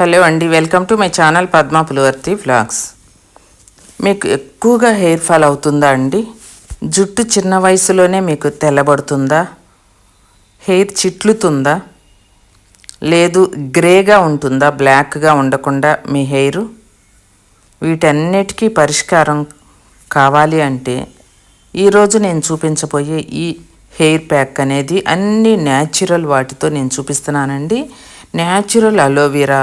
Hello అండి welcome to my channel Padma Pulivarthi vlogs. మీకు ఎక్కువగా హెయిర్ ఫాల్ అవుతుందా అండి? జుట్టు చిన్న వయసులోనే మీకు తెల్లబడుతుందా? హెయిర్ చిట్లుతుందా? లేదు గ్రేగా ఉంటుందా బ్లాక్గా ఉండకుండా మీ హెయిర్? వీటన్నిటికీ పరిష్కారం కావాలి అంటే ఈరోజు నేను చూపించబోయే ఈ హెయిర్ ప్యాక్ అనేది అన్ని న్యాచురల్ వాటితో నేను చూపిస్తున్నానండి. న్యాచురల్ అలోవెరా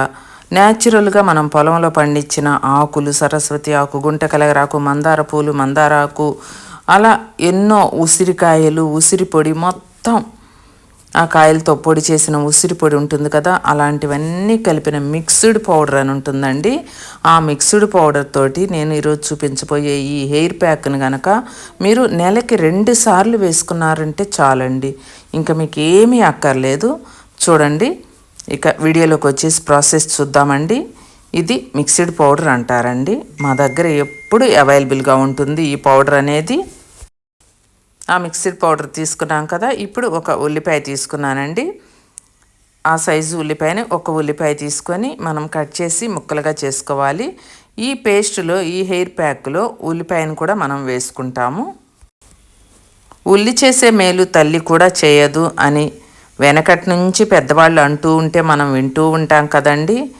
న్యాచురల్గా మనం పొలంలో పండించిన ఆకులు సరస్వతి ఆకు గుంట కలగరాకు మందార పూలు మందార ఆకు అలా ఎన్నో ఉసిరికాయలు ఉసిరి పొడి మొత్తం ఆ కాయలతో పొడి చేసిన ఉసిరి పొడి ఉంటుంది కదా అలాంటివన్నీ కలిపిన మిక్స్డ్ పౌడర్ అని ఉంటుందండి. ఆ మిక్స్డ్ పౌడర్ తోటి నేను ఈరోజు చూపించబోయే ఈ హెయిర్ ప్యాక్ని కనుక మీరు నెలకి రెండు సార్లు వేసుకున్నారంటే చాలండి. ఇంకా మీకు ఏమీ అక్కర్లేదు. చూడండి. ఇక వీడియోలోకి వచ్చేసి ప్రాసెస్ చూద్దామండి. ఇది మిక్స్డ్ పౌడర్ అంటారండి. మా దగ్గర ఎప్పుడు అవైలబుల్గా ఉంటుంది ఈ పౌడర్ అనేది. ఆ మిక్సీడ్ పౌడర్ తీసుకున్నాం కదా ఇప్పుడు ఒక ఉల్లిపాయ తీసుకున్నానండి. ఆ సైజు ఉల్లిపాయని ఒక ఉల్లిపాయ తీసుకొని మనం కట్ చేసి ముక్కలుగా చేసుకోవాలి. ఈ పేస్ట్లో ఈ హెయిర్ ప్యాక్లో ఉల్లిపాయను కూడా మనం వేసుకుంటాము. ఉల్లి చేసే మేలు తల్లి కూడా చేయదు అని వెనకటి నుంచి పెద్దవాళ్ళు అంటూ ఉంటే మనం వింటూ ఉంటాం కదండి.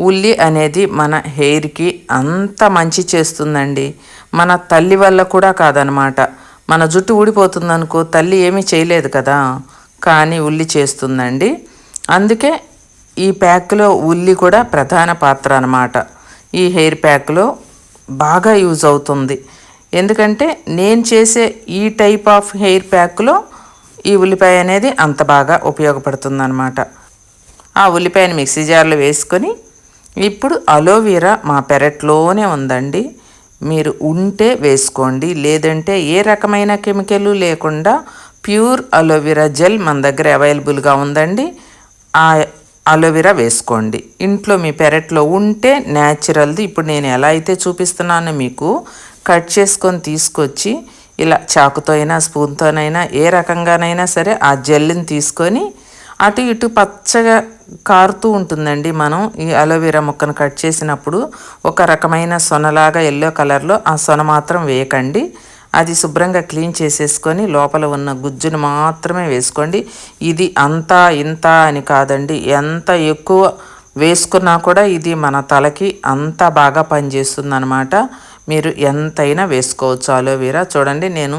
ఉల్లి అనేది మన హెయిర్కి అంత మంచి చేస్తుందండి. మన తల్లి వల్ల కూడా కాదనమాట. మన జుట్టు ఊడిపోతుందనుకో తల్లి ఏమీ చేయలేదు కదా. కానీ ఉల్లి చేస్తుందండి. అందుకే ఈ ప్యాక్లో ఉల్లి కూడా ప్రధాన పాత్ర అనమాట. ఈ హెయిర్ ప్యాక్లో బాగా యూజ్ అవుతుంది. ఎందుకంటే నేను చేసే ఈ టైప్ ఆఫ్ హెయిర్ ప్యాక్లో ఈ ఉల్లిపాయ అనేది అంత బాగా ఉపయోగపడుతుందన్నమాట. ఆ ఉల్లిపాయని మిక్సీ జార్లో వేసుకొని ఇప్పుడు అలోవీరా మా పెరట్లోనే ఉందండి. మీరు ఉంటే వేసుకోండి. లేదంటే ఏ రకమైన కెమికల్ లేకుండా ప్యూర్ అలోవెరా జెల్ మన దగ్గర అవైలబుల్గా ఉందండి. ఆ అలోవెరా వేసుకోండి. ఇంట్లో మీ పెరట్లో ఉంటే న్యాచురల్ది. ఇప్పుడు నేను ఎలా అయితే చూపిస్తున్నానో మీకు కట్ చేసుకొని తీసుకొచ్చి ఇలా చాకుతో అయినా స్పూన్తోనైనా ఏ రకంగానైనా సరే ఆ జెల్ని తీసుకొని అటు ఇటు పచ్చగా కారుతూ ఉంటుందండి మనం. ఈ అలోవెరా ముక్కను కట్ చేసినప్పుడు ఒక రకమైన సొనలాగా ఎల్లో కలర్లో ఆ సొన మాత్రం వేయకండి. అది శుభ్రంగా క్లీన్ చేసేసుకొని లోపల ఉన్న గుజ్జును మాత్రమే వేసుకోండి. ఇది అంతా ఇంత అని కాదండి. ఎంత ఎక్కువ వేసుకున్నా కూడా ఇది మన తలకి అంత బాగా పనిచేస్తుంది అనమాట మీరు ఎంతైనా వేసుకోవచ్చు అలోవెరా చూడండి నేను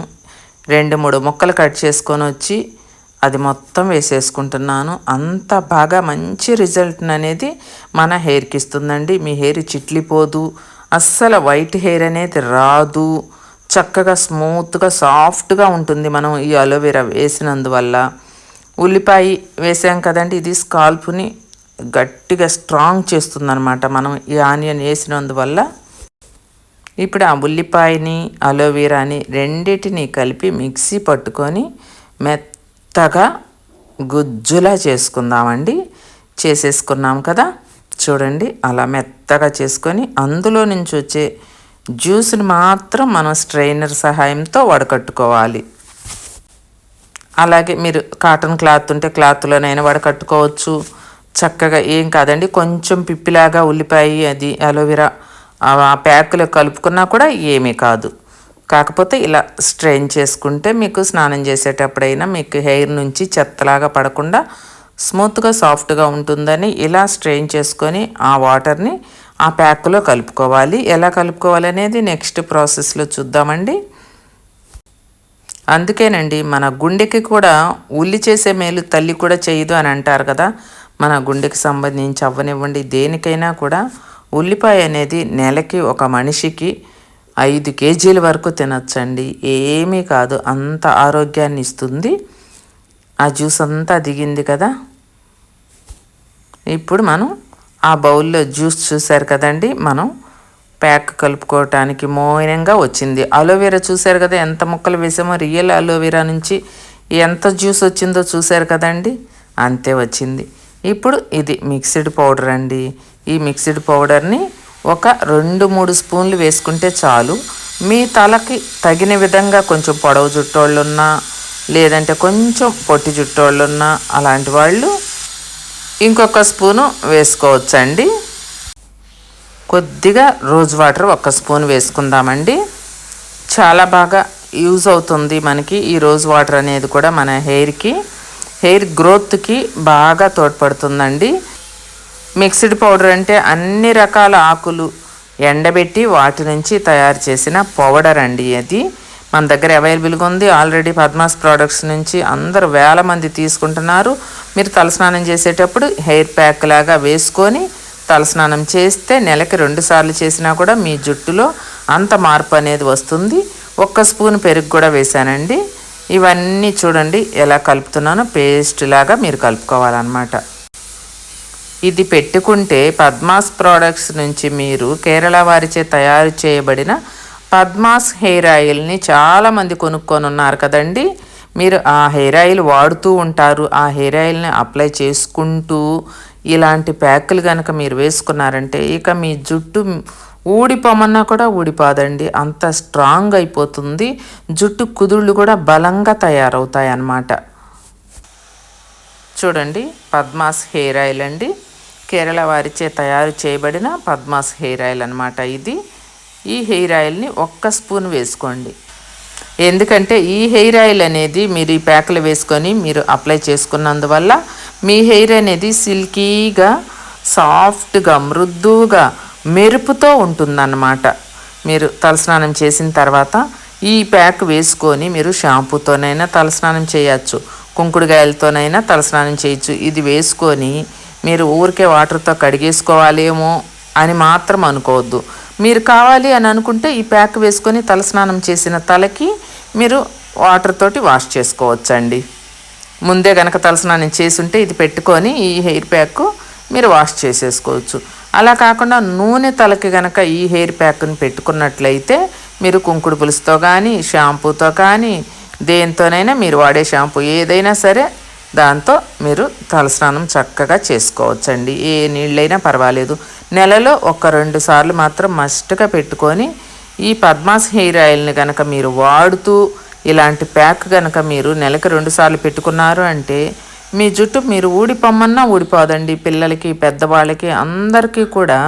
రెండు మూడు ముక్కలు కట్ చేసుకొని వచ్చి అది మొత్తం వేసేసుకుంటున్నాను. అంత బాగా మంచి రిజల్ట్ అనేది మన హెయిర్కి ఇస్తుందండి. మీ హెయిర్ చిట్లిపోదు. అస్సలు వైట్ హెయిర్ అనేది రాదు. చక్కగా స్మూత్గా సాఫ్ట్గా ఉంటుంది మనం ఈ అలోవెరా వేసినందువల్ల. ఉల్లిపాయ వేసాం కదండి ఇది స్కాల్ప్ని గట్టిగా స్ట్రాంగ్ చేస్తుందన్నమాట. మనం ఈ ఆనియన్ వేసినందువల్ల ఇప్పుడు ఆ ఉల్లిపాయని అలోవీరాని రెండిటిని కలిపి మిక్సీ పట్టుకొని మెత్తగా గుజ్జులా చేసుకుందామండి. చేసేసుకున్నాం కదా? చూడండి అలా మెత్తగా చేసుకొని అందులో నుంచి వచ్చే జ్యూస్ని మాత్రం మనం స్ట్రైనర్ సహాయంతో వడకట్టుకోవాలి. అలాగే మీరు కాటన్ క్లాత్ ఉంటే క్లాత్లోనైనా వడకట్టుకోవచ్చు. చక్కగా ఏం కాదండి కొంచెం పిప్పిలాగా ఉల్లిపాయ అది అలోవెరా ఆ ప్యాక్లో కలుపుకున్నా కూడా ఏమీ కాదు. కాకపోతే ఇలా స్ట్రెయిన్ చేసుకుంటే మీకు స్నానం చేసేటప్పుడైనా మీకు హెయిర్ నుంచి చెత్తలాగా పడకుండా స్మూత్గా సాఫ్ట్గా ఉంటుందని ఇలా స్ట్రెయిన్ చేసుకొని ఆ వాటర్ని ఆ ప్యాక్లో కలుపుకోవాలి. ఎలా కలుపుకోవాలి అనేది నెక్స్ట్ ప్రాసెస్లో చూద్దామండి. అందుకేనండి మన గుండెకి కూడా ఉల్లి చేసే మేలు తల్లి కూడా చేయదు అని అంటారు కదా. మన గుండెకి సంబంధించి అవ్వనివ్వండి దేనికైనా కూడా. ఉల్లిపాయ అనేది నెలకి ఒక మనిషికి ఐదు కేజీల వరకు తినచ్చండి. ఏమీ కాదు అంత ఆరోగ్యాన్ని ఇస్తుంది. ఆ జ్యూస్ అంతా దిగింది కదా. ఇప్పుడు మనం ఆ బౌల్లో జ్యూస్ చూసారు కదండి మనం ప్యాక్ కలుపుకోవటానికి మోయినంగా వచ్చింది. అలోవెరా చూసారు కదా ఎంత ముక్కలు వేసామో రియల్ అలోవెరా నుంచి ఎంత జ్యూస్ వచ్చిందో చూసారు కదండి అంతే వచ్చింది. ఇప్పుడు ఇది మిక్స్డ్ పౌడర్ అండి. ఈ మిక్స్డ్ పౌడర్ని ఒక రెండు మూడు స్పూన్లు వేసుకుంటే చాలు. మీ తలకి తగిన విధంగా కొంచెం పొడవు జుట్టోళ్ళున్నా లేదంటే కొంచెం పొట్టి జుట్టోళ్ళున్నా అలాంటి వాళ్ళు ఇంకొక స్పూను వేసుకోవచ్చండి. కొద్దిగా రోజ్ వాటర్ ఒక స్పూన్ వేసుకుందామండి. చాలా బాగా యూజ్ అవుతుంది మనకి ఈ రోజ్ వాటర్ అనేది కూడా మన హెయిర్కి. హెయిర్ గ్రోత్కి బాగా తోడ్పడుతుందండి. మిక్స్డ్ పౌడర్ అంటే అన్ని రకాల ఆకులు ఎండబెట్టి వాటి నుంచి తయారు చేసిన పౌడర్ అండి అది మన దగ్గర అవైలబుల్గా ఉంది. ఆల్రెడీ పద్మాస్ ప్రోడక్ట్స్ నుంచి అందరు వేల మంది తీసుకుంటున్నారు. మీరు తలస్నానం చేసేటప్పుడు హెయిర్ ప్యాక్ లాగా వేసుకొని తలస్నానం చేస్తే నెలకి రెండు సార్లు చేసినా కూడా మీ జుట్టులో అంత మార్పు అనేది వస్తుంది. ఒక్క స్పూన్ పెరుగు కూడా వేసానండి ఇవన్నీ చూడండి ఎలా కలుపుతున్నానో పేస్ట్ లాగా మీరు కలుపుకోవాలన్నమాట. ఇది పెట్టుకుంటే పద్మాస్ ప్రోడక్ట్స్ నుంచి మీరు కేరళ వారిచే తయారు చేయబడిన పద్మాస్ హెయిర్ ఆయిల్ని చాలామంది కొనుక్కొని ఉన్నారు కదండి. మీరు ఆ హెయిర్ ఆయిల్ వాడుతూ ఉంటారు. ఆ హెయిర్ ఆయిల్ని అప్లై చేసుకుంటూ ఇలాంటి ప్యాకులు కనుక మీరు వేసుకున్నారంటే ఇక మీ జుట్టు ఊడిపోమన్నా కూడా ఊడిపోదండి. అంత స్ట్రాంగ్ అయిపోతుంది. జుట్టు కుదుళ్ళు కూడా బలంగా తయారవుతాయి అన్నమాట చూడండి పద్మాస్ హెయిర్ ఆయిల్ అండి. కేరళ వారిచే తయారు చేయబడిన పద్మాస్ హెయిర్ ఆయిల్ అనమాట ఇది. ఈ హెయిర్ ఆయిల్ని ఒక్క స్పూన్ వేసుకోండి. ఎందుకంటే ఈ హెయిర్ ఆయిల్ అనేది మీరు ఈ ప్యాకులు వేసుకొని మీరు అప్లై చేసుకున్నందువల్ల మీ హెయిర్ అనేది సిల్కీగా సాఫ్ట్గా మృదువుగా మెరుపుతో ఉంటుందన్నమాట. మీరు తలస్నానం చేసిన తర్వాత ఈ ప్యాక్ వేసుకొని మీరు షాంపూతోనైనా తలస్నానం చేయొచ్చు కుంకుడుగాయలతోనైనా తలస్నానం చేయొచ్చు. ఇది వేసుకొని మీరు ఊరికే వాటర్తో కడిగేసుకోవాలేమో అని మాత్రం అనుకోవద్దు. మీరు కావాలి అని అనుకుంటే ఈ ప్యాక్ వేసుకొని తలస్నానం చేసిన తలకి మీరు వాటర్ తోటి వాష్ చేసుకోవచ్చండి. ముందే కనుక తలస్నానం చేసి ఉంటే ఇది పెట్టుకొని ఈ హెయిర్ ప్యాక్ మీరు వాష్ చేసేసుకోవచ్చు. అలా కాకుండా నూనె తలకి కనుక ఈ హెయిర్ ప్యాక్ని పెట్టుకున్నట్లయితే మీరు కుంకుడు పులుసుతో కానీ షాంపూతో కానీ దేంతోనైనా మీరు వాడే షాంపూ ఏదైనా సరే దాంతో మీరు తలస్నానం చక్కగా చేసుకోవచ్చండి. ఏ నీళ్ళైనా పర్వాలేదు. నెలలో ఒక రెండు సార్లు మాత్రం మస్ట్గా పెట్టుకొని ఈ పద్మాస్ హెయిర్ ఆయిల్ని కనుక మీరు వాడుతూ ఇలాంటి ప్యాక్ కనుక మీరు నెలకు రెండు సార్లు పెట్టుకున్నారు అంటే మీ జుట్టు మీరు ఊడిపోమ్మన్నా ఊడిపోదండి. పిల్లలకి పెద్దవాళ్ళకి అందరికీ కూడా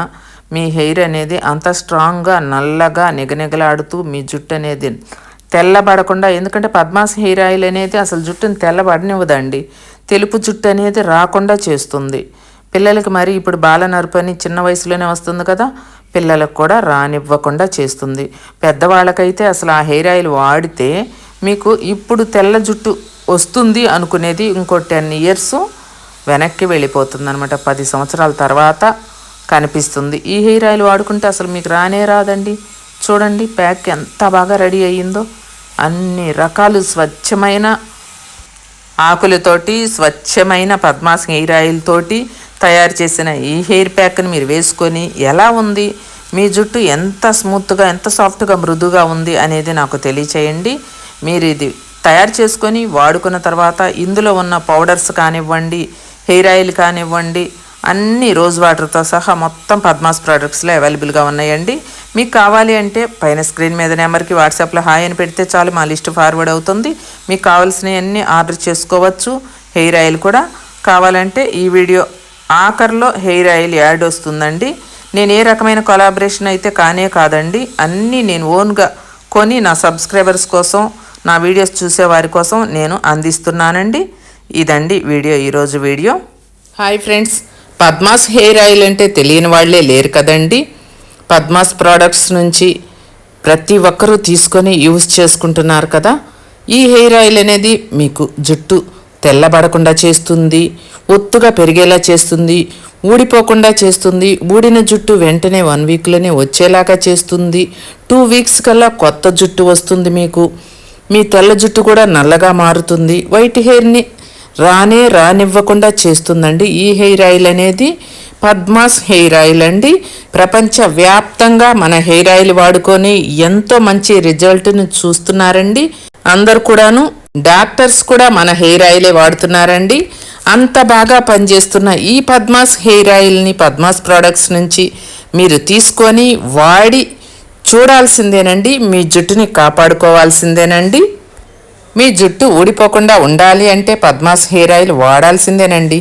మీ హెయిర్ అనేది అంత స్ట్రాంగ్గా నల్లగా నిగనిగలాడుతూ మీ జుట్టు అనేది తెల్లబడకుండా ఎందుకంటే పద్మాస్ హెయిర్ ఆయిల్ అనేది అసలు జుట్టుని తెల్లబడనివ్వదండి. తెలుపు జుట్టు అనేది రాకుండా చేస్తుంది. పిల్లలకి మరి ఇప్పుడు బాల అని చిన్న వయసులోనే వస్తుంది కదా పిల్లలకు కూడా రానివ్వకుండా చేస్తుంది. పెద్దవాళ్ళకైతే అసలు ఆ హెయిర్ ఆయిల్ వాడితే మీకు ఇప్పుడు తెల్ల జుట్టు వస్తుంది అనుకునేది ఇంకో టెన్ ఇయర్స్ వెనక్కి వెళ్ళిపోతుంది అనమాట పది సంవత్సరాల తర్వాత కనిపిస్తుంది. ఈ హెయిర్ ఆయిల్ వాడుకుంటే అసలు మీకు రానే రాదండి. చూడండి ప్యాక్ ఎంత బాగా రెడీ అయ్యిందో. అన్ని రకాలు స్వచ్ఛమైన ఆకులతోటి స్వచ్ఛమైన పద్మాస్ హెయిర్ ఆయిల్ తోటి తయారు చేసిన ఈ హెయిర్ ప్యాక్ని మీరు వేసుకొని ఎలా ఉంది మీ జుట్టు ఎంత స్మూత్గా ఎంత సాఫ్ట్గా మృదుగా ఉంది అనేది నాకు తెలియచేయండి. మీరు ఇది తయారు చేసుకొని వాడుకున్న తర్వాత ఇందులో ఉన్న పౌడర్స్ కానివ్వండి హెయిర్ ఆయిల్ కానివ్వండి అన్ని రోజ్ వాటర్తో సహా మొత్తం పద్మాస్ ప్రోడక్ట్స్లో అవైలబుల్గా ఉన్నాయండి. మీకు కావాలి అంటే పైన స్క్రీన్ మీద నెంబర్కి వాట్సాప్లో హాయ్ అని పెడితే చాలు మా లిస్ట్ ఫార్వర్డ్ అవుతుంది. మీకు కావాల్సినవన్నీ ఆర్డర్ చేసుకోవచ్చు. హెయిర్ ఆయిల్ కూడా కావాలంటే ఈ వీడియో ఆఖర్లో హెయిర్ ఆయిల్ యాడ్ వస్తుందండి. నేను ఏ రకమైన కొలాబరేషన్ అయితే కానే కాదండి అన్నీ నేను ఓన్గా కొని నా సబ్స్క్రైబర్స్ కోసం నా వీడియోస్ చూసే వారి కోసం నేను అందిస్తున్నానండి. ఇదండి వీడియో ఈరోజు video. Hi friends Padma's hair oil అంటే తెలియని వాళ్ళే లేరు కదండి. పద్మాస్ ప్రోడక్ట్స్ నుంచి ప్రతి ఒక్కరూ తీసుకొని యూజ్ చేసుకుంటున్నారు కదా? ఈ హెయిర్ ఆయిల్ అనేది మీకు జుట్టు తెల్లబడకుండా చేస్తుంది ఒత్తుగా పెరిగేలా చేస్తుంది ఊడిపోకుండా చేస్తుంది ఊడిన జుట్టు వెంటనే వన్ వీక్లోనే వచ్చేలాగా చేస్తుంది టూ వీక్స్ కల్లా కొత్త జుట్టు వస్తుంది మీకు. మీ తెల్ల జుట్టు కూడా నల్లగా మారుతుంది. వైట్ హెయిర్ని రానే రానివ్వకుండా చేస్తుందండి ఈ హెయిర్ ఆయిల్ అనేది. పద్మాస్ హెయిర్ ఆయిల్ అండి. ప్రపంచ వ్యాప్తంగా మన హెయిర్ ఆయిల్ వాడుకొని ఎంతో మంచి రిజల్ట్ను చూస్తున్నారండి. అందరు కూడాను డాక్టర్స్ కూడా మన హెయిర్ ఆయిలే వాడుతున్నారండి. అంత బాగా పనిచేస్తున్న ఈ పద్మాస్ హెయిర్ ఆయిల్ని పద్మాస్ ప్రోడక్ట్స్ నుంచి మీరు తీసుకొని వాడి చూడాల్సిందేనండి. మీ జుట్టుని కాపాడుకోవాల్సిందేనండి. మీ జుట్టు ఊడిపోకుండా ఉండాలి అంటే పద్మాస్ హెయిర్ ఆయిల్ వాడాల్సిందేనండి.